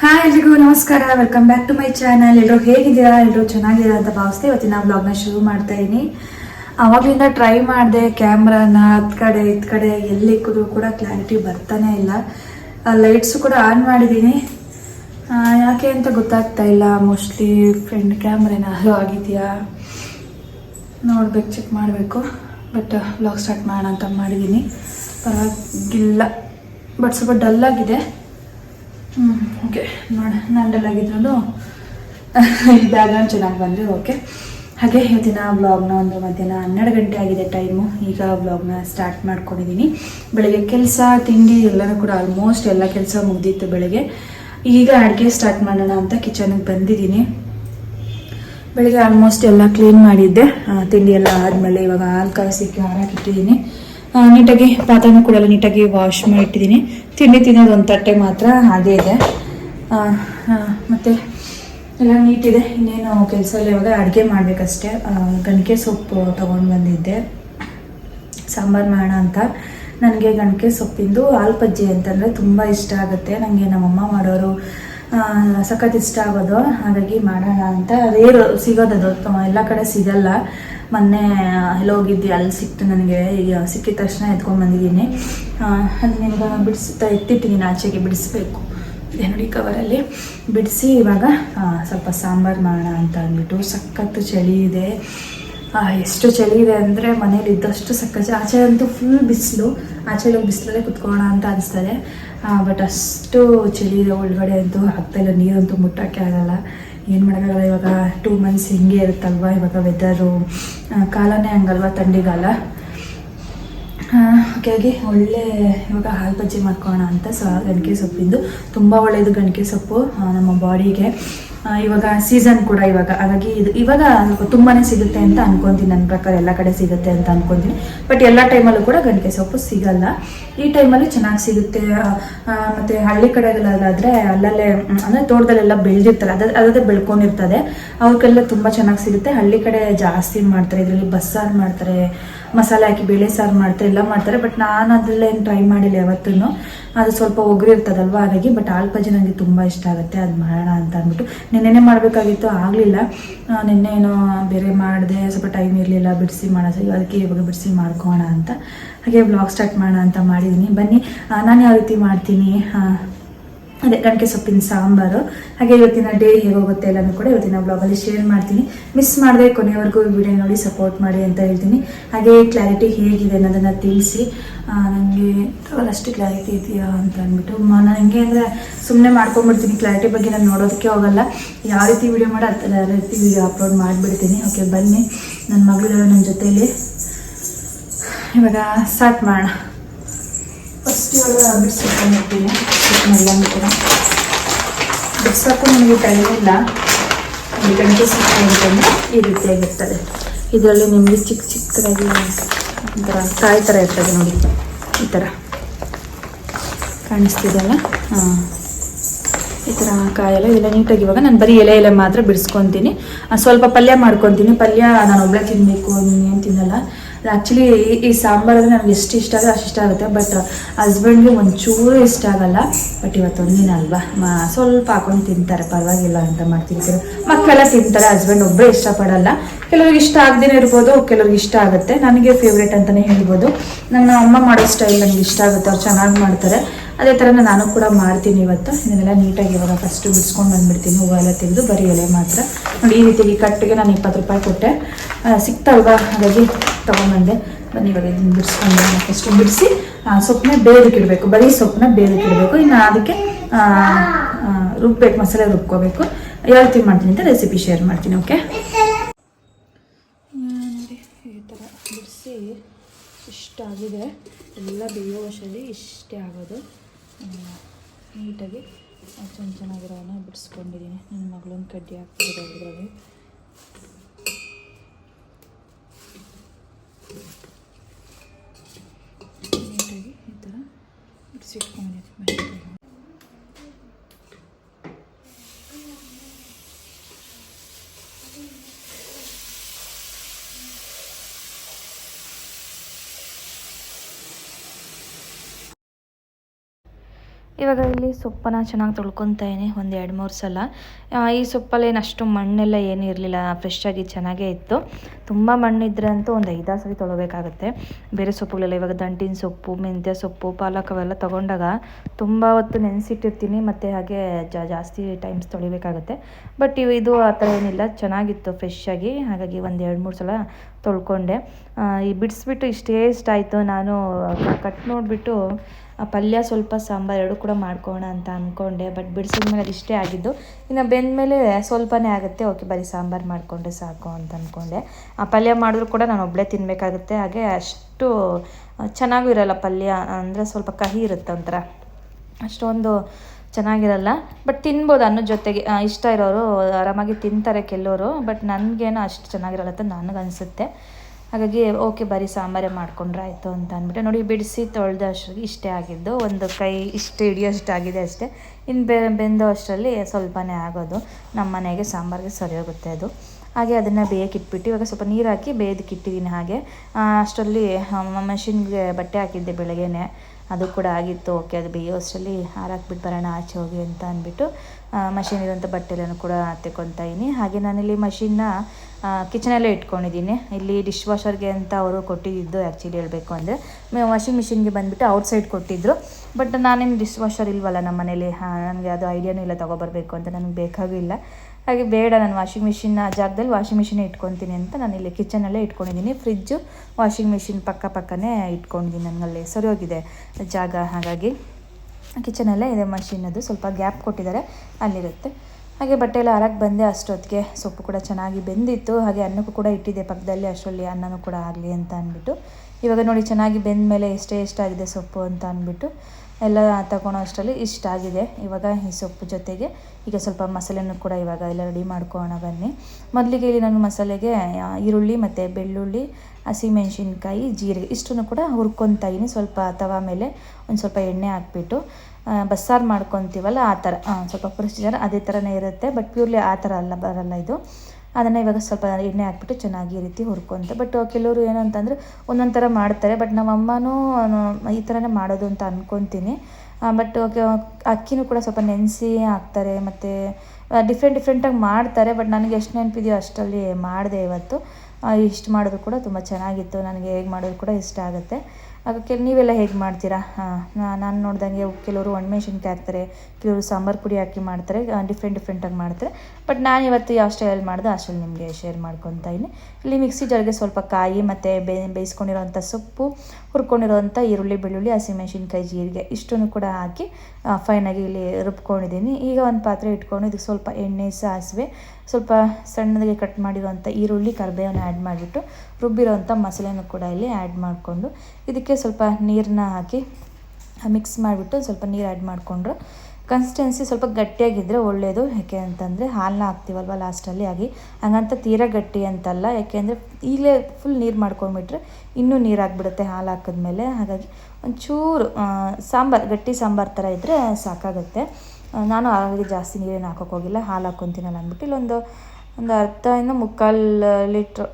Hi ಎಲ್ರಿಗೂ ನಮಸ್ಕಾರ welcome back to my channel ಎಲ್ಲರೂ ಹೇಗಿದ್ದೀರಾ? ಎಲ್ಲರೂ ಚೆನ್ನಾಗಿದ್ದೀರಾ ಅಂತ ಭಾವಿಸ್ತೆ ಇವತ್ತಿನ ಬ್ಲಾಗ್ನ ಶುರು ಮಾಡ್ತಾ ಇದ್ದೀನಿ ಅವಾಗಿಂದ ಟ್ರೈ ಮಾಡಿದೆ ಕ್ಯಾಮ್ರಾನ ಹತ್ ಕಡೆ ಇತ್ ಕಡೆ, ಎಲ್ಲಿ ಕೂಡ ಕ್ಲಾರಿಟಿ ಬರ್ತಾನೆ ಇಲ್ಲ. ಲೈಟ್ಸು ಕೂಡ ಆನ್ ಮಾಡಿದ್ದೀನಿ ಯಾಕೆ ಅಂತ ಗೊತ್ತಾಗ್ತಾ ಇಲ್ಲ. ಮೋಸ್ಟ್ಲಿ ಫ್ರೆಂಡ್ ಕ್ಯಾಮ್ರಾ ಏನಾದರೂ ಆಗಿದೆಯಾ? ನೋಡ್ಬೇಕು ಚೆಕ್ ಮಾಡಬೇಕು. ಬಟ್ ಬ್ಲಾಗ್ ಸ್ಟಾರ್ಟ್ ಮಾಡೋಣ ಅಂತ ಮಾಡಿದ್ದೀನಿ ಪರವಾಗಿಲ್ಲ. ಬಟ್ ಸ್ವಲ್ಪ ಡಲ್ ಆಗಿದೆ. ಓಕೆ ನೋಡಿ, ನಾನು ಡಲ್ ಆಗಿದ್ರು ಬ್ಯಾಕ್ಗ್ರೌಂಡ್ ಚೆನ್ನಾಗಿ ಬಂದರೆ ಓಕೆ ಹಾಗೆ ಇವತ್ತಿನ ವ್ಲಾಗ್ನ ಒಂದು ಮಧ್ಯಾಹ್ನ ಹನ್ನೆರಡು ಗಂಟೆ ಆಗಿದೆ ಟೈಮು ಈಗ ವ್ಲಾಗ್ನ ಸ್ಟಾರ್ಟ್ ಮಾಡ್ಕೊಂಡಿದ್ದೀನಿ ಬೆಳಗ್ಗೆ ಕೆಲಸ, ತಿಂಡಿ ಎಲ್ಲನೂ ಕೂಡ ಆಲ್ಮೋಸ್ಟ್ ಎಲ್ಲ ಕೆಲಸ ಮುಗ್ದಿತ್ತು ಬೆಳಗ್ಗೆ. ಈಗ ಅಡುಗೆ ಸ್ಟಾರ್ಟ್ ಮಾಡೋಣ ಅಂತ ಕಿಚನ್ಗೆ ಬಂದಿದ್ದೀನಿ ಬೆಳಿಗ್ಗೆ ಆಲ್ಮೋಸ್ಟ್ ಎಲ್ಲ ಕ್ಲೀನ್ ಮಾಡಿದ್ದೆ. ತಿಂಡಿ ಎಲ್ಲ ಆದಮೇಲೆ ಇವಾಗ ಹಾಲು ಕಾಯಿಸಿಕ್ಕೆ ಹಾರಾಕಿಟ್ಟಿದ್ದೀನಿ ನೀಟಾಗಿ ಪಾತ್ರೆನೂ ಕೂಡ ನೀಟಾಗಿ ವಾಶ್ ಮಾಡಿ ಇಟ್ಟಿದ್ದೀನಿ ತಿಂಡಿ ತಿನ್ನೋದು ಒಂದು ತಟ್ಟೆ ಮಾತ್ರ, ಹಾಗೇ ಇದೆ. ಮತ್ತೆ ಎಲ್ಲ ನೀಟಿದೆ. ಇನ್ನೇನು ಕೆಲಸ ಇಲ್ಲ, ಇವಾಗ ಅಡುಗೆ ಮಾಡಬೇಕಷ್ಟೇ. ಗಣಿಕೆ ಸೊಪ್ಪು ತೊಗೊಂಡು ಬಂದಿದ್ದೆ. ಸಾಂಬಾರು ಮಾಡೋಣ ಅಂತ. ನನಗೆ ಗಣಿಕೆ ಸೊಪ್ಪಿಂದು ಆಲ್ಪಜ್ಜಿ ಅಂತಂದರೆ ತುಂಬ ಇಷ್ಟ ಆಗುತ್ತೆ. ನನಗೆ ನಮ್ಮಮ್ಮ ಮಾಡೋರು ಸಖತ್ ಇಷ್ಟ ಆಗೋದು. ಹಾಗಾಗಿ ಮಾಡೋಣ ಅಂತ. ರೇರು ಸಿಗೋದದು. ಎಲ್ಲ ಕಡೆ ಸಿಗಲ್ಲ. ಮೊನ್ನೆ ಎಲ್ಲ ಹೋಗಿದ್ದೆ, ಅಲ್ಲಿ ಸಿಕ್ತು ನನಗೆ. ಈಗ ಸಿಕ್ಕಿದ ತಕ್ಷಣ ಎತ್ಕೊಂಡು ಬಂದಿದ್ದೀನಿ. ಅದನ್ನ ಬಿಡಿಸ್ತಾ ಎತ್ತಿಟ್ಟಿದ್ದೀನಿ ಆಚೆಗೆ ಬಿಡಿಸ್ಬೇಕು. ನೋಡಿ ಕವರಲ್ಲಿ ಬಿಡಿಸಿ ಇವಾಗ ಸ್ವಲ್ಪ ಸಾಂಬಾರು ಮಾಡೋಣ ಅಂತ ಅಂದ್ಬಿಟ್ಟು ಸಖತ್ತು ಚಳಿ ಇದೆ. ಎಷ್ಟು ಚಳಿ ಇದೆ ಅಂದರೆ ಮನೇಲಿ ಇದ್ದಷ್ಟು ಸಕ್ಕ ಆಚೆ ಅಂತೂ ಫುಲ್ ಬಿಸಿಲು. ಆಚೆ ಹೋಗಿ ಬಿಸಿಲಲ್ಲೇ ಕುತ್ಕೋಣ ಅಂತ ಅನಿಸ್ತದೆ. ಬಟ್ ಅಷ್ಟು ಚಳಿ ಇದೆ, ಒಳಗಡೆ ಅಂತೂ ಆಗ್ತಾಯಿಲ್ಲ ನೀರಂತೂ ಮುಟ್ಟೋಕ್ಕೆ ಆಗಲ್ಲ. ಏನು ಮಾಡೋಕ್ಕಾಗಲ್ಲ, ಇವಾಗ ಟೂ ಮಂತ್ಸ್ ಹಿಂಗೆ ಇರುತ್ತಲ್ವ ಇವಾಗ ವೆದರು ಕಾಲನೇ ಹಂಗಲ್ವ ಥಂಡಿಗಾಲ? ಹಾಗಾಗಿ ಒಳ್ಳೆ, ಇವಾಗ ಹಾಲು ಬಜ್ಜಿ ಮಾಡ್ಕೋಣ ಅಂತ ಸೊ ಗಣಿಕೆ ಸೊಪ್ಪಿಂದು. ತುಂಬ ಒಳ್ಳೆಯದು ಗಣಿಕೆ ಸೊಪ್ಪು ನಮ್ಮ ಬಾಡಿಗೆ ಇವಾಗ ಸೀಸನ್ ಕೂಡ ಇವಾಗ. ಹಾಗಾಗಿ ಇದು ಇವಾಗ ತುಂಬಾ ಸಿಗುತ್ತೆ ಅಂತ ಅನ್ಕೊಂತೀನಿ. ನನ್ನ ಪ್ರಕಾರ ಎಲ್ಲ ಕಡೆ ಸಿಗುತ್ತೆ ಅಂತ ಅನ್ಕೊಂತೀನಿ. ಬಟ್ ಎಲ್ಲ ಟೈಮಲ್ಲೂ ಕೂಡ ಗಂಟೆ ಸೊಪ್ಪು ಸಿಗಲ್ಲ. ಈ ಟೈಮಲ್ಲಿ ಚೆನ್ನಾಗಿ ಸಿಗುತ್ತೆ. ಮತ್ತೆ ಹಳ್ಳಿ ಕಡೆಗಳಲ್ಲಾದ್ರೆ ಅಲ್ಲಲ್ಲೇ ಅಂದರೆ ತೋಟದಲ್ಲೆಲ್ಲ ಬೆಳೆದಿರ್ತಾರೆ ಅದ ಅದೇ ಬೆಳ್ಕೊಂಡಿರ್ತದೆ. ಅವ್ರಿಗೆಲ್ಲ ತುಂಬ ಚೆನ್ನಾಗಿ ಸಿಗುತ್ತೆ. ಹಳ್ಳಿ ಕಡೆ ಜಾಸ್ತಿ ಮಾಡ್ತಾರೆ. ಇದರಲ್ಲಿ ಬಸ್ಸಾರು ಮಾಡ್ತಾರೆ, ಮಸಾಲೆ ಹಾಕಿ ಬೇಳೆ ಸಾರು ಮಾಡ್ತಾರೆ, ಎಲ್ಲ ಮಾಡ್ತಾರೆ. ಬಟ್ ನಾನು ಅದರಲ್ಲೇನು ಟ್ರೈ ಮಾಡಿಲ್ಲ ಯಾವತ್ತೂ ಅದು ಸ್ವಲ್ಪ ಒಗ್ರಿ ಇರ್ತದಲ್ವ ಹಾಗಾಗಿ ಬಟ್ ಆಲ್ಪಜಿ ನನಗೆ ತುಂಬ ಇಷ್ಟ ಆಗುತ್ತೆ. ಅದು ಮಾಡೋಣ ಅಂತ ಅಂದ್ಬಿಟ್ಟು. ನಿನ್ನೆನೇ ಮಾಡಬೇಕಾಗಿತ್ತು, ಆಗಲಿಲ್ಲ. ನಿನ್ನೆ ಏನೋ ಬೇರೆ ಮಾಡಿದೆ, ಸ್ವಲ್ಪ ಟೈಮ್ ಇರಲಿಲ್ಲ, ಬಿಡಿಸಿ ಮಾಡೋದು ಅದಕ್ಕೆ ಇವಾಗ ಬಿಡಿಸಿ ಮಾಡ್ಕೋಣ ಅಂತ. ಹಾಗೆ ಬ್ಲಾಗ್ ಸ್ಟಾರ್ಟ್ ಮಾಡೋಣ ಅಂತ ಮಾಡಿದ್ದೀನಿ ಬನ್ನಿ ನಾನು ಯಾವ ರೀತಿ ಮಾಡ್ತೀನಿ? ಅದೇ ಗಂಟೆ ಸೊಪ್ಪಿನ ಸಾಂಬಾರು. ಹಾಗೆ ಇವತ್ತಿನ ಡೇ ಹೇಗೋಗುತ್ತೆ ಎಲ್ಲನೂ ಕೂಡ ಇವತ್ತಿನ ಬ್ಲಾಗಲ್ಲಿ ಶೇರ್ ಮಾಡ್ತೀನಿ. ಮಿಸ್ ಮಾಡದೆ ಕೊನೆಯವರೆಗೂ ವಿಡಿಯೋ ನೋಡಿ ಸಪೋರ್ಟ್ ಮಾಡಿ ಅಂತ ಹೇಳ್ತೀನಿ. ಹಾಗೆ ಕ್ಲಾರಿಟಿ ಹೇಗಿದೆ ಅನ್ನೋದನ್ನು ತಿಳಿಸಿ. ನನಗೆ ಅಷ್ಟು ಕ್ಲಾರಿಟಿ ಇದೆಯಾ ಅಂತ ಅಂದ್ಬಿಟ್ಟು. ನಾನು ಹೆಂಗೆ ಅಂದರೆ ಸುಮ್ಮನೆ ಮಾಡ್ಕೊಂಡ್ಬಿಡ್ತೀನಿ. ಕ್ಲಾರಿಟಿ ಬಗ್ಗೆ ನಾನು ನೋಡೋದಕ್ಕೆ ಹೋಗಲ್ಲ. ಯಾವ ರೀತಿ ವಿಡಿಯೋ ಮಾಡೋ ಆ ರೀತಿ ವಿಡಿಯೋ ಅಪ್ಲೋಡ್ ಮಾಡಿಬಿಡ್ತೀನಿ. ಓಕೆ ಬನ್ನಿ. ನನ್ನ ಮಗಳು ನನ್ನ ಜೊತೆಯಲ್ಲಿ ಇವಾಗ ಸ್ಟಾರ್ಟ್ ಮಾಡೋಣ. ಫಸ್ಟ್ ಇವಾಗ ಬಿಡಿಸ್ಕೊಂಡಿರ್ತೀನಿ ಎಲ್ಲ ಕೂಡ ಬಿಡ್ಸೋಕ್ಕೂ ನನಗೆ ಟೈಮ್ ಇಲ್ಲ ಒಂದು ಗಂಟೆ ಸಿಕ್ಕ ಈ ರೀತಿಯಾಗಿರ್ತದೆ ಇದರಲ್ಲಿ ನಿಮಗೆ ಚಿಕ್ಕ ಚಿಕ್ಕದಾಗಿ ಒಂಥರ ಕಾಯಿ ಥರ ಇರ್ತದೆ ನೋಡಿ ಈ ಥರ ಕಾಣಿಸ್ತಿದೆಯಲ್ಲ ಹಾಂ ಈ ಥರ ಕಾಯೆಲ್ಲ ಇದೆಲ್ಲ ನೀಟಾಗಿ ಇವಾಗ ನಾನು ಬರೀ ಎಲೆ ಎಲೆ ಮಾತ್ರ ಬಿಡಿಸ್ಕೊತೀನಿ. ಸ್ವಲ್ಪ ಪಲ್ಯ ಮಾಡ್ಕೊತೀನಿ. ಪಲ್ಯ ನಾನು ಒಬ್ಬಳೆ ತಿನ್ನಬೇಕು ಏನು ತಿನ್ನಲ್ಲ. ಆ್ಯಕ್ಚುಲಿ ಈ ಸಾಂಬಾರು ಅಂದರೆ ನನಗೆ ಎಷ್ಟು ಇಷ್ಟ ಆಗೋ ಅಷ್ಟು ಇಷ್ಟ ಆಗುತ್ತೆ. ಬಟ್ ಹಸ್ಬೆಂಡ್ಗೆ ಒಂಚೂರು ಇಷ್ಟ ಆಗಲ್ಲ. ಬಟ್ ಇವತ್ತು ಒಂದಿನ ಅಲ್ವಾ? ಸ್ವಲ್ಪ ಹಾಕೊಂಡು ತಿಂತಾರೆ. ಪರವಾಗಿಲ್ಲ ಅಂತ ಕೆಲವು ಮಕ್ಕಳೆಲ್ಲ ತಿಂತಾರೆ. ಹಸ್ಬೆಂಡ್ ಒಬ್ಬರೇ ಇಷ್ಟಪಡಲ್ಲ. ಕೆಲವ್ರಿಗೆ ಇಷ್ಟ ಆಗದೇನೆ ಇರ್ಬೋದು, ಕೆಲವ್ರಿಗೆ ಇಷ್ಟ ಆಗುತ್ತೆ. ನನಗೆ ಫೇವ್ರೇಟ್ ಅಂತಲೇ ಹೇಳ್ಬೋದು. ನನ್ನ ಅಮ್ಮ ಮಾಡೋ ಸ್ಟೈಲ್ ನನಗೆ ಇಷ್ಟ ಆಗುತ್ತೆ. ಅವ್ರು ಚೆನ್ನಾಗಿ ಮಾಡ್ತಾರೆ. ಅದೇ ಥರನೇ ನಾನು ಕೂಡ ಮಾಡ್ತೀನಿ ಇವತ್ತು. ಇದನ್ನೆಲ್ಲ ನೀಟಾಗಿ ಇವಾಗ ಫಸ್ಟು ಬಿಡಿಸ್ಕೊಂಡು ಬಂದ್ಬಿಡ್ತೀನಿ. ಹೂವೆಲ್ಲ ತೆಗೆದು ಬರೀ ಎಲೆ ಮಾತ್ರ. ನೋಡಿ ಈ ರೀತಿಯಾಗಿ ಕಟ್ಟಿಗೆ ನಾನು ಇಪ್ಪತ್ತು ರೂಪಾಯಿ ಕೊಟ್ಟೆ. ಆ, ಸಿಕ್ತಲ್ವಾ? ಹಾಗಾಗಿ ತೊಗೊಂಬಂದೆ ಬನ್ನಿ ಇವಾಗ ಇದನ್ನು ಬಿಡಿಸ್ಕೊಂಡು ಫಸ್ಟು ಬಿಡಿಸಿ ಸೊಪ್ಪನ್ನ ಬೇರಕ್ಕೆ ಇಡಬೇಕು. ಬರೀ ಸೊಪ್ಪನ್ನ ಬೇರಕ್ಕೆ ಇಡಬೇಕು. ಇನ್ನು ಅದಕ್ಕೆ ರುಬ್ಬಬೇಕು ಮಸಾಲೆ ರುಬ್ಕೋಬೇಕು. ಯಾವ ರೀತಿ ಮಾಡ್ತೀನಿ ಅಂತ ರೆಸಿಪಿ ಶೇರ್ ಮಾಡ್ತೀನಿ ಓಕೆ ನೋಡಿ ಈ ಥರ ಬಿಡಿಸಿ ಇಷ್ಟಾಗಿದೆ ಎಲ್ಲ ಬೇಯೋ ವರ್ಷದಲ್ಲಿ ಇಷ್ಟೇ ಆಗೋದು. ನೀಟಾಗಿ ಚೆನ್ನ ಚೆನ್ನಾಗಿರೋನ ಬಿಡಿಸ್ಕೊಂಡಿದ್ದೀನಿ. ನನ್ನ ಮಗಳನ್ನ ಕಡ್ಡಿ ಹಾಕ್ತಿದ್ದಾರೆ ನೀಟಾಗಿ ಈ ಥರ ಬಿಡಿಸಿಟ್ಕೊಂಡಿದ್ದೀನಿ. ಇವಾಗ ಇಲ್ಲಿ ಸೊಪ್ಪನ್ನ ಚೆನ್ನಾಗಿ ತೊಳ್ಕೊತಾ ಇದೀನಿ ಒಂದು ಎರಡು ಮೂರು ಸಲ. ಈ ಸೊಪ್ಪಲ್ಲಿ ಏನು ಅಷ್ಟು ಮಣ್ಣೆಲ್ಲ ಏನು ಇರಲಿಲ್ಲ ಫ್ರೆಶ್ ಆಗಿ ಚೆನ್ನಾಗೇ ಇತ್ತು. ತುಂಬ ಮಣ್ಣಿದ್ರೆ ಅಂತೂ ಒಂದು ಐದಾರು ಸರಿ ತೊಳಬೇಕಾಗುತ್ತೆ. ಬೇರೆ ಸೊಪ್ಪುಗಳೆಲ್ಲ, ಇವಾಗ ದಂಟಿನ ಸೊಪ್ಪು, ಮೆಂತ್ಯ ಸೊಪ್ಪು, ಪಾಲಕ್ ಅವೆಲ್ಲ ತೊಗೊಂಡಾಗ ತುಂಬ ಹೊತ್ತು ನೆನೆಸಿಟ್ಟಿರ್ತೀನಿ, ಮತ್ತು ಹಾಗೆ ಜಾಸ್ತಿ ಟೈಮ್ಸ್ ತೊಳಿಬೇಕಾಗುತ್ತೆ. ಬಟ್ ಇವು, ಇದು ಆ ಥರ ಏನಿಲ್ಲ, ಚೆನ್ನಾಗಿತ್ತು ಫ್ರೆಶ್ ಆಗಿ. ಹಾಗಾಗಿ ಒಂದು ಎರಡು ಮೂರು ಸಲ ತೊಳ್ಕೊಂಡೆ. ಈ ಬಿಡಿಸ್ಬಿಟ್ಟು ಇಷ್ಟೇ ಇಷ್ಟ ಆಯಿತು. ನಾನು ಕಟ್ ನೋಡಿಬಿಟ್ಟು ಆ ಪಲ್ಯ ಸ್ವಲ್ಪ ಸಾಂಬಾರು ಎರಡು ಕೂಡ ಮಾಡ್ಕೋಣ ಅಂತ ಅಂದ್ಕೊಂಡೆ ಬಟ್ ಬಿಡಿಸಿದ್ಮೇಲೆ ಅದು ಇಷ್ಟೇ ಆಗಿದ್ದು. ಇನ್ನು ಬೆಂದಮೇಲೆ ಸ್ವಲ್ಪನೇ ಆಗುತ್ತೆ, ಓಕೆ ಬರೀ ಸಾಂಬಾರು ಮಾಡಿಕೊಂಡ್ರೆ ಸಾಕು ಅಂತ ಅಂದ್ಕೊಂಡೆ ಆ ಪಲ್ಯ ಮಾಡಿದ್ರು ಕೂಡ ನಾನು ಒಬ್ಬಳೇ ತಿನ್ನಬೇಕಾಗುತ್ತೆ ಹಾಗೆ ಅಷ್ಟು ಚೆನ್ನಾಗೂ ಇರಲ್ಲ ಪಲ್ಯ, ಅಂದರೆ ಸ್ವಲ್ಪ ಕಹಿ ಇರುತ್ತೆ ಒಂಥರ. ಅಷ್ಟೊಂದು ಚೆನ್ನಾಗಿರಲ್ಲ ಬಟ್ ತಿನ್ಬೋದು ಅನ್ನೋ ಜೊತೆಗೆ ಇಷ್ಟ ಇರೋರು ಆರಾಮಾಗಿ ತಿಂತಾರೆ ಕೆಲವರು ಬಟ್ ನನಗೇನೋ ಅಷ್ಟು ಚೆನ್ನಾಗಿರಲ್ಲ ಅಂತ ನನಗನ್ಸುತ್ತೆ. ಹಾಗಾಗಿ, ಓಕೆ ಬರೀ ಸಾಂಬಾರೇ ಮಾಡ್ಕೊಂಡ್ರೆ ಆಯಿತು ಅಂತ ಅಂದ್ಬಿಟ್ಟು, ನೋಡಿ, ಬಿಡಿಸಿ ತೊಳೆದ ಅಷ್ಟರಲ್ಲಿ ಇಷ್ಟೇ ಆಗಿದ್ದು. ಒಂದು ಕೈ ಇಷ್ಟು ಹಿಡಿಯೋಷ್ಟು ಆಗಿದೆ ಅಷ್ಟೇ. ಇನ್ನು ಬೆ, ಬೆಂದೋ ಅಷ್ಟರಲ್ಲಿ ಸ್ವಲ್ಪನೇ ಆಗೋದು. ನಮ್ಮ ಮನೆಗೆ ಸಾಂಬಾರಿಗೆ ಸರಿ ಹೋಗುತ್ತೆ ಅದು. ಹಾಗೆ ಅದನ್ನು ಬೇಯಕ್ಕಿಟ್ಬಿಟ್ಟು ಇವಾಗ ಸ್ವಲ್ಪ ನೀರು ಹಾಕಿ ಬೇಯದಕ್ಕೆ ಇಟ್ಟಿದ್ದೀನಿ ಹಾಗೆ. ಅಷ್ಟರಲ್ಲಿ ಮೆಷಿನ್ಗೆ ಬಟ್ಟೆ ಹಾಕಿದ್ದೆ ಬೆಳಗ್ಗೆನೆ. ಅದು ಕೂಡ ಆಗಿತ್ತು. ಓಕೆ, ಅದು ಬೇಯೋ ಅಷ್ಟರಲ್ಲಿ ಹಾರಾಕ್ಬಿಟ್ಟು ಬರೋಣ, ಆಚೆ ಹೋಗಿ ಅಂತ ಅಂದ್ಬಿಟ್ಟು ಮಷಿನ್ ಇರುವಂಥ ಬಟ್ಟೆಗಳನ್ನು ಕೂಡ ಇದ್ದೀನಿ. ಹಾಗೆ ನಾನಿಲ್ಲಿ ಮಷಿನ್ನ ಕಿಚನಲ್ಲೇ ಇಟ್ಕೊಂಡಿದ್ದೀನಿ. ಇಲ್ಲಿ ಡಿಶ್ ವಾಷರ್ಗೆ ಅಂತ ಅವರು ಕೊಟ್ಟಿದ್ದು ಆ್ಯಕ್ಚುಲಿ ಹೇಳಬೇಕು ಅಂದರೆ ವಾಷಿಂಗ್ ಮಿಷಿನ್ಗೆ ಬಂದುಬಿಟ್ಟು ಔಟ್ಸೈಡ್ ಕೊಟ್ಟಿದ್ದರು ಬಟ್ ನಾನೇನು ಡಿಶ್ ವಾಷರ್ ಇಲ್ವಲ್ಲ ನಮ್ಮ ಮನೇಲಿ ನನಗೆ ಅದು ಐಡಿಯಾನೂ ಇಲ್ಲ, ತೊಗೊಬರ್ಬೇಕು ಅಂತ ನನಗೆ ಬೇಕಾಗೂ ಇಲ್ಲ. ಹಾಗೆ ಬೇಡ, ನಾನು ವಾಷಿಂಗ್ ಮಿಷಿನ್ನ ಜಾಗದಲ್ಲಿ ವಾಷಿಂಗ್ ಮಿಷಿನ್ ಇಟ್ಕೊತೀನಿ ಅಂತ ನಾನು ಇಲ್ಲಿ ಕಿಚನಲ್ಲೇ ಇಟ್ಕೊಂಡಿದ್ದೀನಿ. ಫ್ರಿಜ್ಜು ವಾಷಿಂಗ್ ಮಿಷಿನ್ ಪಕ್ಕ ಪಕ್ಕನೇ ಇಟ್ಕೊಂಡಿದ್ದೀನಿ ನನಗಲ್ಲಿ ಸರಿ ಹೋಗಿದೆ ಜಾಗ ಹಾಗಾಗಿ. ಕಿಚನಲ್ಲೇ ಇದೆ ಮಷಿನ್ ಅದು. ಸ್ವಲ್ಪ ಗ್ಯಾಪ್ ಕೊಟ್ಟಿದ್ದಾರೆ. ಅಲ್ಲಿರುತ್ತೆ. ಹಾಗೆ ಬಟ್ಟೆ ಎಲ್ಲ ಹರಕ್ಕೆ ಬಂದೆ ಅಷ್ಟೊತ್ತಿಗೆ. ಸೊಪ್ಪು ಕೂಡ ಚೆನ್ನಾಗಿ ಬೆಂದಿತ್ತು. ಹಾಗೆ ಅನ್ನಕ್ಕೂ ಕೂಡ ಇಟ್ಟಿದ್ದೆ. ಪಕ್ಕದಲ್ಲಿ ಅಷ್ಟರಲ್ಲಿ ಅನ್ನನೂ ಕೂಡ ಆಗಲಿ ಅಂತ ಅಂದ್ಬಿಟ್ಟು. ಇವಾಗ ನೋಡಿ ಚೆನ್ನಾಗಿ ಬೆಂದ ಮೇಲೆ ಎಷ್ಟೇ ಆಗಿದೆ ಸೊಪ್ಪು ಅಂತ ಅಂದ್ಬಿಟ್ಟು ಎಲ್ಲ ತಗೊಳೋ ಅಷ್ಟರಲ್ಲಿ ಇಷ್ಟ ಆಗಿದೆ. ಇವಾಗ ಈ ಸೊಪ್ಪು ಜೊತೆಗೆ ಈಗ ಸ್ವಲ್ಪ ಮಸಾಲೆನೂ ಕೂಡ ಇವಾಗ ಎಲ್ಲ ರೆಡಿ ಮಾಡ್ಕೊಳ್ಳೋಣ ಬನ್ನಿ. ಮೊದಲಿಗೆ ಇಲ್ಲಿ ನಾನು ಮಸಾಲೆಗೆ ಈರುಳ್ಳಿ ಮತ್ತು ಬೆಳ್ಳುಳ್ಳಿ ಹಸಿಮೆಣ್ಸಿನ್ಕಾಯಿ ಜೀರಿಗೆ, ಇಷ್ಟನ್ನು ಕೂಡ ಹುರ್ಕೊತಾ ಇದೀನಿ. ಸ್ವಲ್ಪ ತವಾ ಮೇಲೆ ಒಂದು ಸ್ವಲ್ಪ ಎಣ್ಣೆ ಹಾಕ್ಬಿಟ್ಟು ಬಸ್ಸಾರು ಮಾಡ್ಕೊತೀವಲ್ಲ ಆ ಥರ ಸ್ವಲ್ಪ ಪ್ರೊಸೀಜರ್ ಅದೇ ಥರನೇ ಇರುತ್ತೆ, ಬಟ್ ಪ್ಯೂರ್ಲಿ ಆ ಥರ ಅಲ್ಲ, ಬರಲ್ಲ ಇದು. ಅದನ್ನು ಇವಾಗ ಸ್ವಲ್ಪ ಎಣ್ಣೆ ಹಾಕ್ಬಿಟ್ಟು ಚೆನ್ನಾಗಿ ಈ ರೀತಿ ಹುರ್ಕೊತ, ಬಟ್ ಕೆಲವರು ಏನು ಅಂತಂದರೆ ಒಂದೊಂದು ಥರ ಮಾಡ್ತಾರೆ, ಬಟ್ ನಮ್ಮ ಅಮ್ಮನೂ ಈ ಥರನೇ ಮಾಡೋದು ಅಂತ ಅಂದ್ಕೊತೀನಿ ಬಟ್ ಅಕ್ಕಿನೂ ಕೂಡ ಸ್ವಲ್ಪ ನೆನೆಸಿ ಹಾಕ್ತಾರೆ, ಮತ್ತು ಡಿಫ್ರೆಂಟ್ ಡಿಫ್ರೆಂಟಾಗಿ ಮಾಡ್ತಾರೆ, ಬಟ್ ನನಗೆ ಎಷ್ಟು ನೆನಪಿದೆಯೋ ಅಷ್ಟರಲ್ಲಿ ಮಾಡಿದೆ ಇವತ್ತು. ಇಷ್ಟು ಮಾಡಿದ್ರು ಕೂಡ ತುಂಬ ಚೆನ್ನಾಗಿತ್ತು. ನನಗೆ ಹೇಗೆ ಮಾಡೋದು ಕೂಡ ಇಷ್ಟ ಆಗುತ್ತೆ. ಅದಕ್ಕೆ ನೀವೆಲ್ಲ ಹೇಗೆ ಮಾಡ್ತೀರಾ? ಹಾಂ ನಾನು ನೋಡ್ದಂಗೆ ಕೆಲವರು ಒಣಮೆಣ್ಸಿನ್ಕಾಯಿ ಹಾಕ್ತಾರೆ, ಕೆಲವರು ಸಾಂಬಾರು ಪುಡಿ ಹಾಕಿ ಮಾಡ್ತಾರೆ ಡಿಫ್ರೆಂಟ್ ಡಿಫ್ರೆಂಟಾಗಿ ಮಾಡ್ತಾರೆ. ಬಟ್ ನಾನು ಇವತ್ತು ಯಾವ ಸ್ಟೈಲಲ್ಲಿ ಮಾಡಿದೆ ಅಷ್ಟರಲ್ಲಿ ನಿಮಗೆ ಶೇರ್ ಮಾಡ್ಕೊತಾ ಇದ್ದೀನಿ ಇಲ್ಲಿ ಮಿಕ್ಸಿ ಜಾರಿಗೆ ಸ್ವಲ್ಪ ಕಾಯಿ ಮತ್ತು ಬೇ ಬೇಯಿಸ್ಕೊಂಡಿರೋಂಥ ಸೊಪ್ಪು ಹುರ್ಕೊಂಡಿರೋಂಥ ಈರುಳ್ಳಿ, ಬೆಳ್ಳುಳ್ಳಿ ಹಸಿಮೆಣ್ಸಿನ್ಕಾಯಿ ಜೀರಿಗೆ ಇಷ್ಟನ್ನು ಕೂಡ ಹಾಕಿ ಫೈನಾಗಿ ಇಲ್ಲಿ ರುಬ್ಕೊಂಡಿದ್ದೀನಿ. ಈಗ ಒಂದು ಪಾತ್ರೆ ಇಟ್ಕೊಂಡು ಇದಕ್ಕೆ ಸ್ವಲ್ಪ ಎಣ್ಣೆ, ಸಾಸಿವೆ, ಸ್ವಲ್ಪ ಸಣ್ಣದಾಗಿ ಕಟ್ ಮಾಡಿರೋಂಥ ಈರುಳ್ಳಿ ಕರಿಬೇವನ್ನ ಆ್ಯಡ್ ಮಾಡಿಬಿಟ್ಟು ರುಬ್ಬಿರೋಂಥ ಮಸಾಲೆನೂ ಕೂಡ ಇಲ್ಲಿ ಆ್ಯಡ್ ಮಾಡಿಕೊಂಡು ಇದಕ್ಕೆ ಸ್ವಲ್ಪ ನೀರನ್ನ ಹಾಕಿ ಮಿಕ್ಸ್ ಮಾಡಿಬಿಟ್ಟು ಸ್ವಲ್ಪ ನೀರು ಆ್ಯಡ್ ಮಾಡಿಕೊಂಡ್ರು. ಕನ್ಸಿಸ್ಟೆನ್ಸಿ ಸ್ವಲ್ಪ ಗಟ್ಟಿಯಾಗಿದ್ದರೆ ಒಳ್ಳೆಯದು ಯಾಕೆ ಅಂತಂದರೆ ಹಾಲನ್ನ ಹಾಕ್ತೀವಲ್ವ ಲಾಸ್ಟಲ್ಲಿ ಆಗಿ ಹಂಗಂತ ತೀರಾ ಗಟ್ಟಿ ಅಂತಲ್ಲ. ಯಾಕೆಂದರೆ ಈಗಲೇ ಫುಲ್ ನೀರು ಮಾಡ್ಕೊಂಡ್ಬಿಟ್ರೆ ಇನ್ನೂ ನೀರು ಆಗಿಬಿಡುತ್ತೆ ಹಾಲು ಹಾಕಿದ್ಮೇಲೆ. ಹಾಗಾಗಿ ಒಂಚೂರು ಸಾಂಬಾರು, ಗಟ್ಟಿ ಸಾಂಬಾರು ಥರ ಇದ್ದರೆ ಸಾಕಾಗುತ್ತೆ. ನಾನು ಹಾಗಾಗಿ ಜಾಸ್ತಿ ನೀರೇನು ಹಾಕೋಕ್ಕೋಗಿಲ್ಲ ಹಾಲು ಹಾಕ್ಕೊತೀನಲ್ಲ ಅಂದ್ಬಿಟ್ಟು ಇಲ್ಲೊಂದು ಒಂದು ಅರ್ಧದಿಂದ ಮುಕ್ಕಾಲು ಲೀಟ್ರ್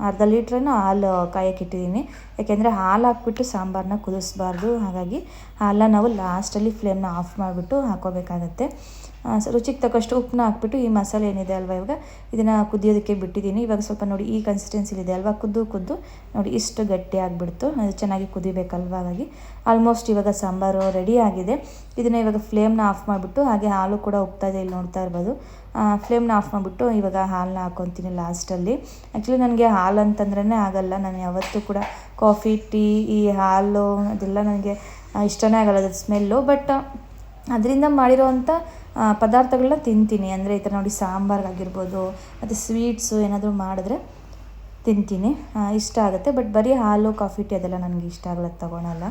ಅರ್ಧ ಲೀಟ್ರನ್ನು ಹಾಲು ಕಾಯಕ್ಕೆ ಇಟ್ಟಿದ್ದೀನಿ. ಯಾಕೆಂದರೆ ಹಾಲು ಹಾಕ್ಬಿಟ್ಟು ಸಾಂಬಾರನ್ನ ಕುದಿಸ್ಬಾರ್ದು. ಹಾಗಾಗಿ ಹಾಲನ್ನ ನಾವು ಲಾಸ್ಟಲ್ಲಿ ಫ್ಲೇಮ್ನ ಆಫ್ ಮಾಡಿಬಿಟ್ಟು ಸ- ರುಚಿಗೆ ತಕ್ಕಷ್ಟು ಉಪ್ಪನ್ನ ಹಾಕ್ಬಿಟ್ಟು ಈ ಮಸಾಲೆ ಏನಿದೆ ಅಲ್ವಾ ಇವಾಗ? ಇದನ್ನು ಕುದಿಯೋದಕ್ಕೆ ಬಿಟ್ಟಿದ್ದೀನಿ. ಇವಾಗ ಸ್ವಲ್ಪ ನೋಡಿ ಈ ಕನ್ಸಿಸ್ಟೆನ್ಸಿಲಿದೆ ಅಲ್ವಾ? ಕುದ್ದು ಕುದ್ದು. ನೋಡಿ ಇಷ್ಟು ಗಟ್ಟಿ ಆಗಿಬಿಡ್ತು. ಅದು ಚೆನ್ನಾಗಿ ಕುದಿಬೇಕಲ್ವಾ ಹಾಗಾಗಿ. ಆಲ್ಮೋಸ್ಟ್ ಇವಾಗ ಸಾಂಬಾರು ರೆಡಿ ಆಗಿದೆ. ಇದನ್ನು ಇವಾಗ ಫ್ಲೇಮ್ನ ಆಫ್ ಮಾಡಿಬಿಟ್ಟು ಹಾಗೆ ಹಾಲು ಕೂಡ ಉಪ್ತಾ ಇದೆ ಇಲ್ಲಿ ನೋಡ್ತಾ ಇರ್ಬೋದು. ಫ್ಲೇಮ್ನ ಆಫ್ ಮಾಡಿಬಿಟ್ಟು ಇವಾಗ ಹಾಲನ್ನ ಹಾಕೊತೀನಿ ಲಾಸ್ಟಲ್ಲಿ ಆ್ಯಕ್ಚುಲಿ ನನಗೆ ಹಾಲು ಅಂತಂದ್ರೇ ಆಗಲ್ಲ. ನಾನು ಯಾವತ್ತೂ ಕೂಡ ಕಾಫಿ ಟೀ ಈ ಹಾಲು ಅದೆಲ್ಲ ನನಗೆ ಇಷ್ಟನೇ ಆಗಲ್ಲ ಅದ್ರ ಸ್ಮೆಲ್ಲು ಬಟ್ ಅದರಿಂದ ಮಾಡಿರೋವಂಥ ಪದಾರ್ಥಗಳನ್ನ ತಿಂತೀನಿ. ಅಂದರೆ ಈ ಥರ ನೋಡಿ ಸಾಂಬಾರ್ಗಾಗಿರ್ಬೋದು, ಮತ್ತು ಸ್ವೀಟ್ಸು ಏನಾದರೂ ಮಾಡಿದ್ರೆ ತಿಂತೀನಿ. ಇಷ್ಟ ಆಗುತ್ತೆ. ಬಟ್ ಬರೀ ಹಾಲು ಕಾಫಿ ಟೀ ಅದೆಲ್ಲ ನನಗೆ ಇಷ್ಟ ಆಗಲ್ಲ, ತಗೊಳಲ್ಲ.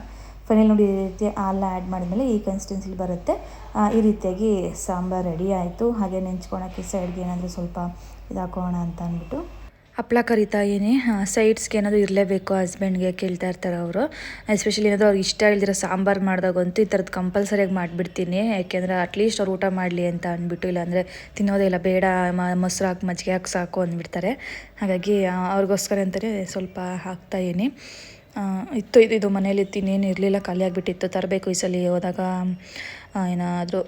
ಫೈನಲ್ ನೋಡಿ ಈ ರೀತಿ ಹಾಲನ್ನ ಆ್ಯಡ್ ಮಾಡಿದ್ಮೇಲೆ ಈ ಕನ್ಸಿಸ್ಟೆನ್ಸಿಲಿ ಬರುತ್ತೆ. ಈ ರೀತಿಯಾಗಿ ಸಾಂಬಾರು ರೆಡಿ ಆಯಿತು. ಹಾಗೆ ನೆಂಚ್ಕೊಳಕ್ಕೆ ಸೈಡ್ಗೆ ಏನಾದರೂ ಸ್ವಲ್ಪ ಇದು ಹಾಕೋಣ ಅಂತ ಅಂದ್ಬಿಟ್ಟು. ಹಪ್ಳ ಕರಿತಾ ಇದ್ದೀನಿ ಸೈಡ್ಸ್ಗೆ ಏನಾದರೂ ಇರಲೇಬೇಕು ಹಸ್ಬೆಂಡ್ಗೆ ಕೇಳ್ತಾ ಇರ್ತಾರೆ ಅವರು. ಎಸ್ಪೆಷಲಿ ಏನಾದರೂ ಅವ್ರಿಗೆ ಇಷ್ಟ ಇಲ್ದಿರೋ ಸಾಂಬಾರು ಮಾಡಿದಾಗಂತೂ ಈ ಥರದ್ದು ಕಂಪಲ್ಸರಿಯಾಗಿ ಮಾಡಿಬಿಡ್ತೀನಿ. ಯಾಕೆಂದರೆ ಅಟ್ಲೀಸ್ಟ್ ಅವ್ರು ಊಟ ಮಾಡಲಿ ಅಂತ ಅಂದ್ಬಿಟ್ಟು ಇಲ್ಲಾಂದರೆ ತಿನ್ನೋದೇ ಇಲ್ಲ. ಬೇಡ ಮೊಸರು ಹಾಕಿ, ಮಜ್ಜಿಗೆ ಹಾಕಿ ಸಾಕು ಅಂದ್ಬಿಡ್ತಾರೆ ಹಾಗಾಗಿ ಅವ್ರಿಗೋಸ್ಕರ ಅಂತಲೇ ಸ್ವಲ್ಪ ಹಾಕ್ತಾ ಇದ್ದೀನಿ ಇತ್ತು, ಇದು ಇದು ಮನೇಲಿ ತಿನ್ನೇನು ಇರಲಿಲ್ಲ. ಖಾಲಿ ಆಗಿಬಿಟ್ಟಿತ್ತು. ತರಬೇಕು ಈ ಸಲ ಹೋದಾಗ. ಏನಾದರೂ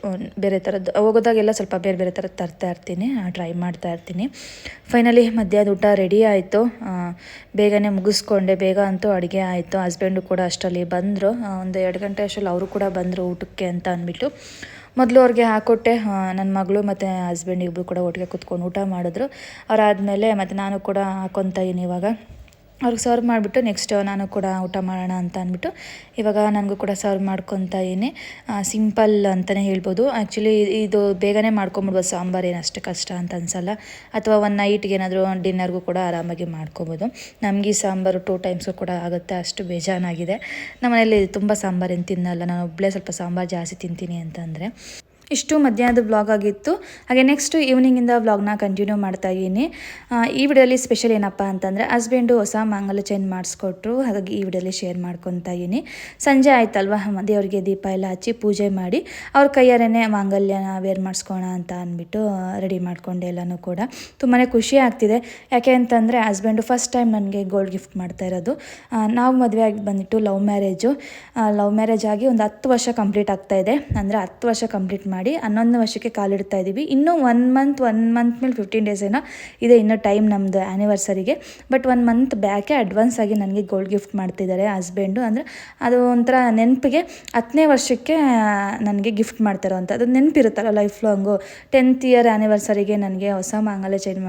ಬೇರೆ ಥರದ್ದು ಹೋಗೋದಾಗೆಲ್ಲ ಸ್ವಲ್ಪ ಬೇರೆ ಬೇರೆ ಥರದ್ದು ತರ್ತಾ ಇರ್ತೀನಿ ಟ್ರೈ ಮಾಡ್ತಾ ಇರ್ತೀನಿ. ಫೈನಲಿ ಮಧ್ಯಾಹ್ನದ ಊಟ ರೆಡಿ ಆಯಿತು. ಬೇಗನೆ ಮುಗಿಸ್ಕೊಂಡೆ, ಬೇಗ ಅಂತೂ ಅಡುಗೆ ಆಯಿತು. ಹಸ್ಬೆಂಡು ಕೂಡ ಅಷ್ಟರಲ್ಲಿ ಬಂದರು. ಒಂದು ಎರಡು ಗಂಟೆ ಅಷ್ಟರಲ್ಲಿ ಅವರು ಕೂಡ ಬಂದರು ಊಟಕ್ಕೆ ಅಂತ ಅಂದ್ಬಿಟ್ಟು. ಮೊದಲು ಅವ್ರಿಗೆ ಹಾಕೊಟ್ಟೆ ನನ್ನ ಮಗಳು ಮತ್ತು ಹಸ್ಬೆಂಡ್ ಇಬ್ಬರು ಕೂಡ ಒಟ್ಟಿಗೆ ಕುತ್ಕೊಂಡು ಊಟ ಮಾಡಿದ್ರು. ಅವರಾದಮೇಲೆ ಮತ್ತು ನಾನು ಕೂಡ ಹಾಕೊತಾ ಇದೀನಿ ಇವಾಗ. ಅವ್ರಿಗೆ ಸರ್ವ್ ಮಾಡಿಬಿಟ್ಟು ನೆಕ್ಸ್ಟ್ ನಾನು ಕೂಡ ಊಟ ಮಾಡೋಣ ಅಂತ ಅಂದ್ಬಿಟ್ಟು ಇವಾಗ ನನಗೂ ಕೂಡ ಸರ್ವ್ ಮಾಡ್ಕೊತಾ ಇದೀನಿ ಸಿಂಪಲ್ ಅಂತಲೇ ಹೇಳ್ಬೋದು. ಆ್ಯಕ್ಚುಲಿ ಇದು ಬೇಗನೆ ಮಾಡ್ಕೊಂಬಿಡ್ಬೋದು. ಸಾಂಬಾರು ಏನು ಅಷ್ಟು ಕಷ್ಟ ಅಂತ ಅನ್ಸಲ್ಲ. ಅಥವಾ ಒಂದು ನೈಟ್ಗೆ ಏನಾದರೂ ಡಿನ್ನರ್ಗೂ ಕೂಡ ಆರಾಮಾಗಿ ಮಾಡ್ಕೊಬೋದು. ನಮಗೆ ಈ ಸಾಂಬಾರು ಟೂ ಟೈಮ್ಸು ಕೂಡ ಆಗುತ್ತೆ. ಅಷ್ಟು ಬೇಜಾನಾಗಿದೆ. ನಮ್ಮ ಮನೇಲಿ ತುಂಬ ಸಾಂಬಾರು ಏನು ತಿನ್ನಲ್ಲ. ನಾನು ಒಬ್ಬಳೇ ಸ್ವಲ್ಪ ಸಾಂಬಾರು ಜಾಸ್ತಿ ತಿಂತೀನಿ ಅಂತಂದರೆ. ಇಷ್ಟು ಮಧ್ಯಾಹ್ನದ ಬ್ಲಾಗ್ ಆಗಿತ್ತು. ಹಾಗೆ ನೆಕ್ಸ್ಟ್ ಈವ್ನಿಂಗಿಂದ ವ್ಲಾಗ್ನ ಕಂಟಿನ್ಯೂ ಮಾಡ್ತಾ ಇದ್ದೀನಿ. ಈ ವಿಡಿಯೋಲಿ ಸ್ಪೆಷಲ್ ಏನಪ್ಪ ಅಂತಂದರೆ ಹಸ್ಬೆಂಡು ಹೊಸ ಮಾಂಗಲ್ಯ ಚೈನ್ ಮಾಡಿಸ್ಕೊಟ್ರು. ಹಾಗಾಗಿ ಈ ವಿಡಿಯೋಲಿ ಶೇರ್ ಮಾಡ್ಕೊತಾ ಇದ್ದೀನಿ. ಸಂಜೆ ಆಯ್ತಲ್ವಾ? ದೇವರಿಗೆ ದೀಪ ಎಲ್ಲ ಹಚ್ಚಿ ಪೂಜೆ ಮಾಡಿ. ಅವ್ರ ಕೈಯಾರೇನೆ ಮಾಂಗಲ್ಯನ ವೇರ್ ಮಾಡಿಸ್ಕೋಣ ಅಂತ ಅಂದ್ಬಿಟ್ಟು ರೆಡಿ ಮಾಡಿಕೊಂಡೆ ಎಲ್ಲನೂ ಕೂಡ. ತುಂಬಾ ಖುಷಿ ಆಗ್ತಿದೆ. ಯಾಕೆ ಅಂತಂದರೆ ಹಸ್ಬೆಂಡು ಫಸ್ಟ್ ಟೈಮ್ ನನಗೆ ಗೋಲ್ಡ್ ಗಿಫ್ಟ್ ಮಾಡ್ತಾ ಇರೋದು. ನಾವು ಮದುವೆ ಆಗಿ ಬಂದಿಟ್ಟು ಲವ್ ಮ್ಯಾರೇಜು ಲವ್ ಮ್ಯಾರೇಜ್ ಆಗಿ ಒಂದು ಹತ್ತು ವರ್ಷ ಕಂಪ್ಲೀಟ್ ಆಗ್ತಾ ಇದೆ. ಅಂದರೆ ಹತ್ತು ವರ್ಷ ಕಂಪ್ಲೀಟ್ ಮಾಡಿ ಹನ್ನೊಂದು ವರ್ಷಕ್ಕೆ ಕಾಲಿಡ್ತಾ ಇದ್ದೀವಿ. ಇನ್ನೂ ಒನ್ ಮಂತ್ ಒನ್ ಮಂತ್ ಮೇಲೆ ಫಿಫ್ಟೀನ್ ಡೇಸ್ ಏನೋ ಇದೆ ಇನ್ನೂ ಟೈಮ್ ನಮ್ಮದು ಆ್ಯನಿವರ್ಸರಿಗೆ ಬಟ್ ಒನ್ ಮಂತ್ ಬ್ಯಾಕೆ ಅಡ್ವಾನ್ಸ್ ಆಗಿ ನನಗೆ ಗೋಲ್ಡ್ ಗಿಫ್ಟ್ ಮಾಡ್ತಿದ್ದಾರೆ ಹಸ್ಬೆಂಡು ಅಂದರೆ ಅದು ಒಂಥರ ನೆನಪಿಗೆ ಹತ್ತನೇ ವರ್ಷಕ್ಕೆ ನನಗೆ ಗಿಫ್ಟ್ ಮಾಡ್ತಾರೋ ಅಂತ ಅದು ನೆನಪಿರುತ್ತಲ್ಲ ಲೈಫ್ ಲಾಂಗು ಟೆಂತ್ ಇಯರ್ ಆ್ಯನಿವರ್ಸರಿಗೆ ನನಗೆ ಹೊಸ ಮಾಂಗಲ್ಯ ಚೈನ್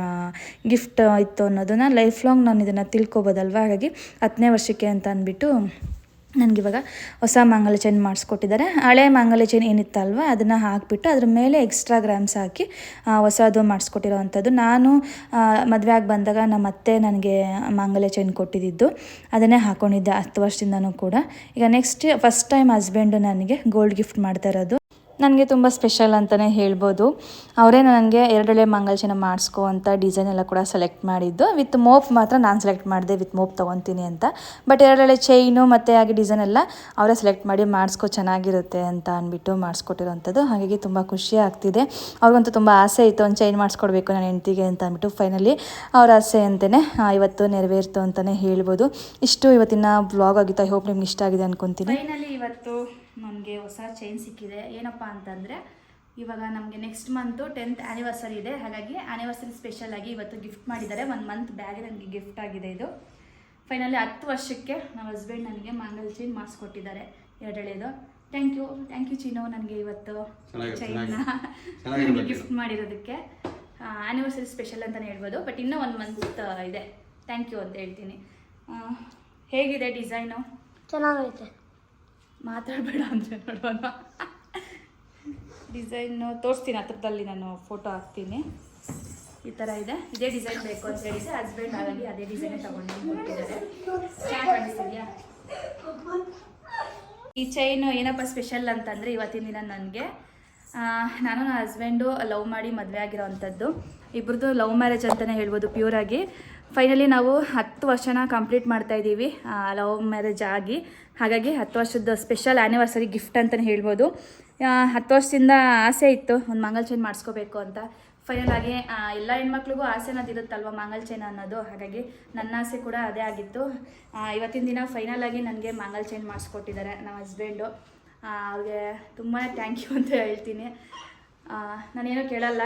ಗಿಫ್ಟ್ ಇತ್ತು ಅನ್ನೋದನ್ನ ಲೈಫ್ ಲಾಂಗ್ ನಾನು ಇದನ್ನು ತಿಳ್ಕೊಬೋದಲ್ವ? ಹಾಗಾಗಿ ಹತ್ತನೇ ವರ್ಷಕ್ಕೆ ಅಂತ ಅಂದ್ಬಿಟ್ಟು ನನಗಿವಾಗ ಹೊಸ ಮಾಂಗಲ್ಯ ಚೈನ್ ಮಾಡಿಸ್ಕೊಟ್ಟಿದ್ದಾರೆ. ಹಳೆ ಮಾಂಗಲ್ಯ ಚೈನ್ ಏನಿತ್ತಲ್ವ, ಅದನ್ನು ಹಾಕಿಬಿಟ್ಟು ಅದ್ರ ಮೇಲೆ ಎಕ್ಸ್ಟ್ರಾ ಗ್ರಾಮ್ಸ್ ಹಾಕಿ ಹೊಸದು ಮಾಡಿಸ್ಕೊಟ್ಟಿರೋ ಅಂಥದ್ದು ನಾನು ಮದುವೆ ಆಗಿ ಬಂದಾಗ ನಮ್ಮ ಅತ್ತೆ ನನಗೆ ಮಾಂಗಲ್ಯ ಚೈನ್ ಕೊಟ್ಟಿದ್ದು ಅದನ್ನೇ ಹಾಕ್ಕೊಂಡಿದ್ದೆ ಹತ್ತು ವರ್ಷದಿಂದನೂ ಕೂಡ. ಈಗ ನೆಕ್ಸ್ಟ್ ಫಸ್ಟ್ ಟೈಮ್ ಹಸ್ಬೆಂಡು ನನಗೆ ಗೋಲ್ಡ್ ಗಿಫ್ಟ್ ಮಾಡ್ತಾ ಇರೋದು. ನನಗೆ ತುಂಬ ಸ್ಪೆಷಲ್ ಅಂತಲೇ ಹೇಳ್ಬೋದು. ಅವರೇ ನನಗೆ ಎರಡೆಳೆ ಮಂಗಲ್ಚನ ಮಾಡಿಸ್ಕೋ ಅಂತ ಡಿಸೈನ್ ಎಲ್ಲ ಕೂಡ ಸೆಲೆಕ್ಟ್ ಮಾಡಿದ್ದು. ವಿತ್ ಮೋಪ್ ಮಾತ್ರ ನಾನು ಸೆಲೆಕ್ಟ್ ಮಾಡಿದೆ, ವಿತ್ ಮೋಪ್ ತೊಗೊತೀನಿ ಅಂತ. ಬಟ್ ಎರಡೆಳೆ ಚೈನು ಮತ್ತು ಹಾಗೆ ಡಿಸೈನ್ ಎಲ್ಲ ಅವರೇ ಸೆಲೆಕ್ಟ್ ಮಾಡಿ ಮಾಡಿಸ್ಕೊ ಚೆನ್ನಾಗಿರುತ್ತೆ ಅಂತ ಅಂದ್ಬಿಟ್ಟು ಮಾಡಿಸ್ಕೊಟ್ಟಿರೋವಂಥದ್ದು ಹಾಗಾಗಿ ತುಂಬ ಖುಷಿ ಆಗ್ತಿದೆ. ಅವ್ರಿಗಂತೂ ತುಂಬ ಆಸೆ ಇತ್ತು, ಒಂದು ಚೈನ್ ಮಾಡಿಸ್ಕೊಡ್ಬೇಕು ನನ್ನ ಹೆಂಡ್ತಿಗೆ ಅಂತ ಅಂದ್ಬಿಟ್ಟು ಫೈನಲಿ ಅವ್ರ ಆಸೆ ಅಂತಲೇ ಇವತ್ತು ನೆರವೇರ್ತು ಅಂತಲೇ ಹೇಳ್ಬೋದು. ಇಷ್ಟು ಇವತ್ತಿನ ಬ್ಲಾಗ್ ಆಗಿತ್ತು. ಐ ಹೋಪ್ ನಿಮ್ಗೆ ಇಷ್ಟ ಆಗಿದೆ ಅನ್ಕೊತೀನಿ. ಇವತ್ತು ನನಗೆ ಹೊಸ ಚೈನ್ ಸಿಕ್ಕಿದೆ. ಏನಪ್ಪ ಅಂತಂದರೆ ಇವಾಗ ನಮಗೆ ನೆಕ್ಸ್ಟ್ ಮಂತು ಟೆಂತ್ ಆ್ಯನಿವರ್ಸರಿ ಇದೆ. ಹಾಗಾಗಿ ಆ್ಯನಿವರ್ಸರಿ ಸ್ಪೆಷಲ್ ಆಗಿ ಇವತ್ತು ಗಿಫ್ಟ್ ಮಾಡಿದ್ದಾರೆ. ಒಂದು ಮಂತ್ ಬ್ಯಾಗ್ ನನಗೆ ಗಿಫ್ಟ್ ಆಗಿದೆ ಇದು. ಫೈನಲಿ ಹತ್ತು ವರ್ಷಕ್ಕೆ ನಮ್ಮ ಹಸ್ಬೆಂಡ್ ನನಗೆ ಮಾಂಗಲ್ ಚೈನ್ ಮಾಡಿಸ್ಕೊಟ್ಟಿದ್ದಾರೆ. ಎರಡೆಳೆದು ಥ್ಯಾಂಕ್ ಯು ಥ್ಯಾಂಕ್ ಯು ಚಿನೋ ನನಗೆ ಇವತ್ತು ಚೆನ್ನಾಗಿದೆ, ಚೈನ್ನ. ಗಿಫ್ಟ್ ಮಾಡಿರೋದಕ್ಕೆ. ಆ್ಯನಿವರ್ಸರಿ ಸ್ಪೆಷಲ್ ಅಂತಲೇ ಹೇಳ್ಬೋದು. ಬಟ್ ಇನ್ನೂ ಒಂದು ಮಂತ್ ಇದೆ. ಥ್ಯಾಂಕ್ ಯು ಅಂತ ಹೇಳ್ತೀನಿ. ಹೇಗಿದೆ ಡಿಸೈನು ಚೆನ್ನಾಗೈತೆ. ಮಾತಾಡಬೇಡ ಅಂದರೆ ನೋಡೋಣ ಡಿಸೈನು ತೋರಿಸ್ತೀನಿ ಹತ್ರದಲ್ಲಿ ನಾನು ಫೋಟೋ ಹಾಕ್ತೀನಿ. ಈ ಥರ ಇದೆ. ಇದೇ ಡಿಸೈನ್ ಬೇಕು ಅಂತ ಹೇಳಿದ್ರೆ ಹಸ್ಬೆಂಡ್ ಆಗಲಿ ಅದೇ ಡಿಸೈನ್ ತಗೊಂಡು ಈ ಚೈನು ಏನಪ್ಪ ಸ್ಪೆಷಲ್ ಅಂತಂದರೆ ಇವತ್ತಿನ ದಿನ ನನಗೆ ನಾನು ನನ್ನ ಹಸ್ಬೆಂಡು ಲವ್ ಮಾಡಿ ಮದುವೆ ಆಗಿರೋ ಅಂಥದ್ದು ಇಬ್ರದ್ದು ಲವ್ ಮ್ಯಾರೇಜ್ ಅಂತಲೇ ಹೇಳ್ಬೋದು ಪ್ಯೂರಾಗಿ ಫೈನಲಿ ನಾವು ಹತ್ತು ವರ್ಷನ ಕಂಪ್ಲೀಟ್ ಮಾಡ್ತಾ ಇದ್ದೀವಿ. ಲವ್ ಮ್ಯಾರೇಜ್ ಆಗಿ. ಹಾಗಾಗಿ ಹತ್ತು ವರ್ಷದ ಸ್ಪೆಷಲ್ ಆ್ಯನಿವರ್ಸರಿ ಗಿಫ್ಟ್ ಅಂತಲೇ ಹೇಳ್ಬೋದು. ಹತ್ತು ವರ್ಷದಿಂದ ಆಸೆ ಇತ್ತು. ಒಂದು ಮಂಗಲ್ ಚೈನ್ ಮಾಡಿಸ್ಕೋಬೇಕು ಅಂತ. ಫೈನಲ್ ಆಗಿ ಎಲ್ಲ ಹೆಣ್ಮಕ್ಳಿಗೂ ಆಸೆ ಅನ್ನೋದು ಇರುತ್ತಲ್ವ ಮಂಗಲ್ ಚೈನ್ ಅನ್ನೋದು? ಹಾಗಾಗಿ ನನ್ನ ಆಸೆ ಕೂಡ ಅದೇ ಆಗಿತ್ತು. ಇವತ್ತಿನ ದಿನ ಫೈನಲ್ ಆಗಿ ನನಗೆ ಮಂಗಲ್ ಚೈನ್ ಮಾಡಿಸ್ಕೊಟ್ಟಿದ್ದಾರೆ ನಮ್ಮ ಹಸ್ಬೆಂಡು ಅವ್ರಿಗೆ ತುಂಬಾ ಥ್ಯಾಂಕ್ ಯು ಅಂತ ಹೇಳ್ತೀನಿ. ನಾನೇನು ಕೇಳಲ್ಲ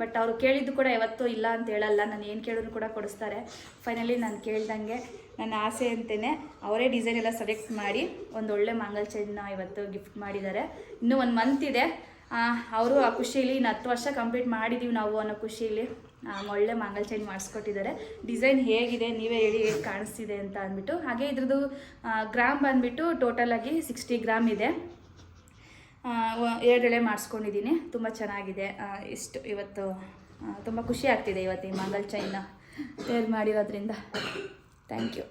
ಬಟ್ ಅವರು ಕೇಳಿದ್ದು ಕೂಡ ಯಾವತ್ತೂ ಇಲ್ಲ ಅಂತ ಹೇಳಲ್ಲ. ನಾನು ಏನು ಕೇಳಿದ್ರು ಕೂಡ ಕೊಡಿಸ್ತಾರೆ. ಫೈನಲಿ ನಾನು ಕೇಳ್ದಂಗೆ, ನನ್ನ ಆಸೆ ಅಂತಲೇ ಅವರೇ ಡಿಸೈನ್ ಎಲ್ಲ ಸೆಲೆಕ್ಟ್ ಮಾಡಿ ಒಂದು ಒಳ್ಳೆ ಮಂಗಲ್ ಚೈನ್ನ ಇವತ್ತು ಗಿಫ್ಟ್ ಮಾಡಿದ್ದಾರೆ. ಇನ್ನೂ ಒಂದು ಮಂತ್ ಇದೆ. ಅವರು ಆ ಖುಷಿಯಲ್ಲಿ ಇನ್ನು ಹತ್ತು ವರ್ಷ ಕಂಪ್ಲೀಟ್ ಮಾಡಿದ್ದೀವಿ ನಾವು ಅನ್ನೋ ಖುಷಿಯಲ್ಲಿ ಒಳ್ಳೆ ಮಂಗಲ್ ಚೈನ್ ಮಾಡಿಸ್ಕೊಟ್ಟಿದ್ದಾರೆ. ಡಿಸೈನ್ ಹೇಗಿದೆ, ನೀವೇ ಹೇಳಿ ಹೇಗೆ ಕಾಣಿಸ್ತಿದೆ ಅಂತ ಅಂದ್ಬಿಟ್ಟು, ಹಾಗೆ ಇದ್ರದ್ದು ಗ್ರಾಮ್ ಬಂದುಬಿಟ್ಟು ಟೋಟಲಾಗಿ ಸಿಕ್ಸ್ಟಿ ಗ್ರಾಮ್ ಇದೆ. ಎರಡೆಳೆ ಮಾಡಿಸ್ಕೊಂಡಿದ್ದೀನಿ. ತುಂಬ ಚೆನ್ನಾಗಿದೆ. ಇಷ್ಟು ಇವತ್ತು ತುಂಬ ಖುಷಿ ಆಗ್ತಿದೆ ಇವತ್ತು ಈ ಮಂಗಲ್ ಚೈನ್ನ ಸೇಲ್ ಮಾಡಿರೋದ್ರಿಂದ. Thank you